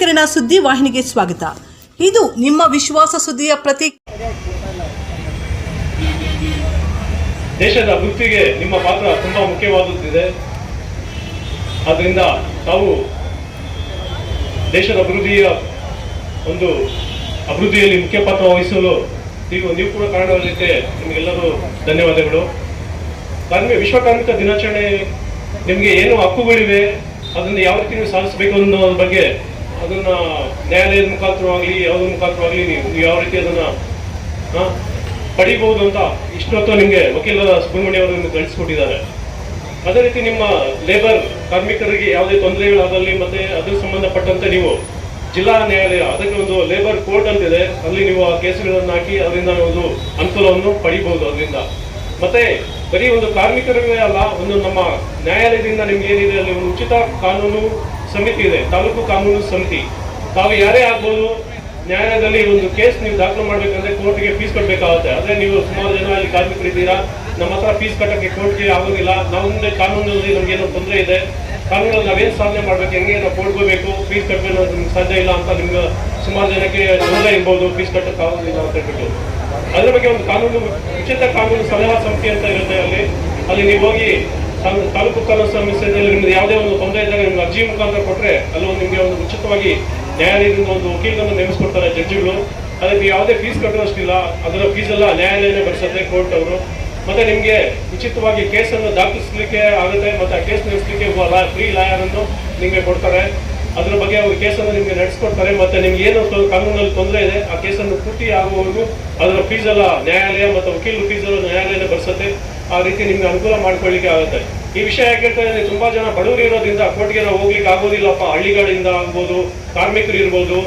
ಕಿರಣ ಸುದ್ದಿ ವಾಹಿನಿಗೆ ಸ್ವಾಗತ. ಇದು ನಿಮ್ಮ ವಿಶ್ವಾಸ ಸುದ್ದಿಯ ಪ್ರತಿ ದೇಶದ ಅಭಿವೃದ್ಧಿಗೆ ನಿಮ್ಮ ಪಾತ್ರ ತುಂಬಾ ಮುಖ್ಯವಾದುದಿದೆ ಆದ್ದರಿಂದ ತಾವು ದೇಶದ ಅಭಿವೃದ್ಧಿಯ ಒಂದು ಅಭಿವೃದ್ಧಿಯಲ್ಲಿ ಮುಖ್ಯ ಪಾತ್ರ ವಹಿಸಲು ನೀವು ನೀವು ಕೂಡ ಕಾರಣವಾಗಲಿಕ್ಕೆ ನಿಮಗೆಲ್ಲರೂ ಧನ್ಯವಾದಗಳು. ಕಾರ್ಮಿಕ ವಿಶ್ವ ಕಾರ್ಮಿಕ ದಿನಾಚರಣೆ ನಿಮಗೆ ಏನು ಹಕ್ಕುಗಳಿವೆ, ಅದನ್ನು ಯಾವ ರೀತಿ ನೀವು ಸಾಧಿಸಬೇಕು ಅನ್ನೋದ್ರ ಬಗ್ಗೆ ಅದನ್ನ ನ್ಯಾಯಾಲಯದ ಮುಖಾಂತರವಾಗಲಿ ಯಾವುದ್ರ ಮುಖಾಂತರವಾಗಲಿ ನೀವು ಯಾವ ರೀತಿ ಅದನ್ನ ಪಡಿಬಹುದು ಅಂತ ಇಷ್ಟೊತ್ತು ನಿಮಗೆ ವಕೀಲರ ಸುಬ್ರಹ್ಮಣ್ಯ ಅವರು ನಿಮ್ಗೆ ಕಳಿಸ್ಕೊಟ್ಟಿದ್ದಾರೆ ಅದೇ ರೀತಿ ನಿಮ್ಮ ಲೇಬರ್ ಕಾರ್ಮಿಕರಿಗೆ ಯಾವುದೇ ತೊಂದರೆಗಳಾಗಲಿ ಮತ್ತೆ ಅದಕ್ಕೆ ಸಂಬಂಧಪಟ್ಟಂತೆ ನೀವು ಜಿಲ್ಲಾ ನ್ಯಾಯಾಲಯ, ಅದಕ್ಕೆ ಒಂದು ಲೇಬರ್ ಕೋರ್ಟ್ ಅಂತಿದೆ, ಅಲ್ಲಿ ನೀವು ಆ ಕೇಸುಗಳನ್ನು ಹಾಕಿ ಅದರಿಂದ ಒಂದು ಅನುಕೂಲವನ್ನು ಪಡಿಬಹುದು ಅದರಿಂದ. ಮತ್ತೆ ಬರೀ ಒಂದು ಕಾರ್ಮಿಕರೇ ಅಲ್ಲ, ಒಂದು ನಮ್ಮ ನ್ಯಾಯಾಲಯದಿಂದ ನಿಮ್ಗೆ ಏನಿದೆ, ಅಲ್ಲಿ ಒಂದು ಉಚಿತ ಕಾನೂನು ಸಮಿತಿ ಇದೆ, ತಾಲೂಕು ಕಾನೂನು ಸಮಿತಿ. ತಾವು ಯಾರೇ ಆಗ್ಬೋದು, ನ್ಯಾಯಾಲಯದಲ್ಲಿ ಒಂದು ಕೇಸ್ ನೀವು ದಾಖಲು ಮಾಡ್ಬೇಕಂದ್ರೆ ಕೋರ್ಟ್ಗೆ ಫೀಸ್ ಕಟ್ಟಬೇಕಾಗುತ್ತೆ ಆದರೆ ನೀವು ಸುಮಾರು ಜನ ಅಲ್ಲಿ ಕಾರ್ಮಿಕರಿದ್ದೀರಾ, ನಮ್ಮ ಹತ್ರ ಫೀಸ್ ಕಟ್ಟಕ್ಕೆ ಕೋರ್ಟ್ಗೆ ಆಗೋದಿಲ್ಲ. ನಾವು ಮುಂದೆ ಕಾನೂನಲ್ಲಿ ನಮ್ಗೆ ಏನೋ ತೊಂದರೆ ಇದೆ. ಕಾನೂನಲ್ಲಿ ನಾವೇನು ಸಾಧನೆ ಮಾಡ್ಬೇಕು, ಹೆಂಗೆ ನಾವು ಕೊಡ್ಕೋಬೇಕು, ಫೀಸ್ ಕಟ್ಟಬೇಕು ನಿಮ್ಗೆ ಸಾಧ್ಯ ಇಲ್ಲ ಅಂತ ನಿಮ್ಗೆ ಸುಮಾರು ಜನಕ್ಕೆ ತೊಂದರೆ ಇರ್ಬೋದು, ಫೀಸ್ ಕಟ್ಟಕ್ಕೆ ಆಗೋದಿಲ್ಲ ಅಂತ ಹೇಳ್ಬಿಟ್ಟು. ಅದ್ರ ಬಗ್ಗೆ ಒಂದು ಕಾನೂನು, ಉಚಿತ ಕಾನೂನು ಸಲಹಾ ಸಂಸ್ಥೆ ಅಂತ ಇರುತ್ತೆ ಅಲ್ಲಿ. ಅಲ್ಲಿ ನೀವು ಹೋಗಿ ತಾಲೂ- ತಾಲೂಕು ಕಾನೂನು ಸಮಸ್ಯೆಯಲ್ಲಿ ನಿಮ್ಗೆ ಯಾವುದೇ ಒಂದು ತೊಂದರೆ ಇದ್ದಾಗ ನಿಮ್ಗೆ ಅರ್ಜಿ ಮುಖಾಂತರ ಕೊಟ್ಟರೆ ಅಲ್ಲಿ ನಿಮ್ಗೆ ಒಂದು ಉಚಿತವಾಗಿ ನ್ಯಾಯಾಲಯದಿಂದ ಒಂದು ವಕೀಲರನ್ನು ನೇಮಿಸ್ಕೊಡ್ತಾರೆ ಜಡ್ಜಿಗಳು. ಅದಕ್ಕೆ ಯಾವುದೇ ಫೀಸ್ ಕಟ್ಟುವಷ್ಟಿಲ್ಲ. ಅದರ ಫೀಸ್ ಎಲ್ಲ ನ್ಯಾಯಾಲಯನೇ ಭರಿಸುತ್ತೆ ಕೋರ್ಟ್ ಅವರು ಮತ್ತೆ ನಿಮಗೆ ಉಚಿತವಾಗಿ ಕೇಸನ್ನು ದಾಖಲಿಸಲಿಕ್ಕೆ ಆಗುತ್ತೆ. ಮತ್ತೆ ಆ ಕೇಸ್ ನಡೆಸಲಿಕ್ಕೆ ಫ್ರೀ ಲಾಯರ್ ಅನ್ನು ನಿಮಗೆ ಕೊಡ್ತಾರೆ. ಅದ್ರ ಬಗ್ಗೆ ಅವರು ಕೇಸನ್ನು ನಿಮಗೆ ನಡೆಸ್ಕೊಡ್ತಾರೆ, ಮತ್ತೆ ನಿಮ್ಗೆ ಏನು ಕಾನೂನಲ್ಲಿ ತೊಂದರೆ ಇದೆ, ಆ ಕೇಸನ್ನು ಪೂರ್ತಿ ಆಗುವವರೆಗೂ ಅದರ ಫೀಸ್ ಎಲ್ಲ ನ್ಯಾಯಾಲಯ ಮತ್ತು ವಕೀಲರು ಫೀಸ್ ಎಲ್ಲ ನ್ಯಾಯಾಲಯನ ಬರ್ಸತ್ತೆ ಆ ರೀತಿ ನಿಮ್ಗೆ ಅನುಕೂಲ ಮಾಡ್ಕೊಳ್ಳಿಕ್ಕೆ ಆಗುತ್ತೆ. ಈ ವಿಷಯ ಯಾಕೆ ಹೇಳ್ತಾ ಇದ್ದೀನಿ, ತುಂಬಾ ಜನ ಬಡವರು ಇರೋದ್ರಿಂದ ಕೋರ್ಟ್ಗೆ ಹೋಗ್ಲಿಕ್ಕೆ ಆಗೋದಿಲ್ಲಪ್ಪ. ಹಳ್ಳಿಗಳಿಂದ ಆಗ್ಬೋದು, ಕಾರ್ಮಿಕರು ಇರ್ಬೋದು.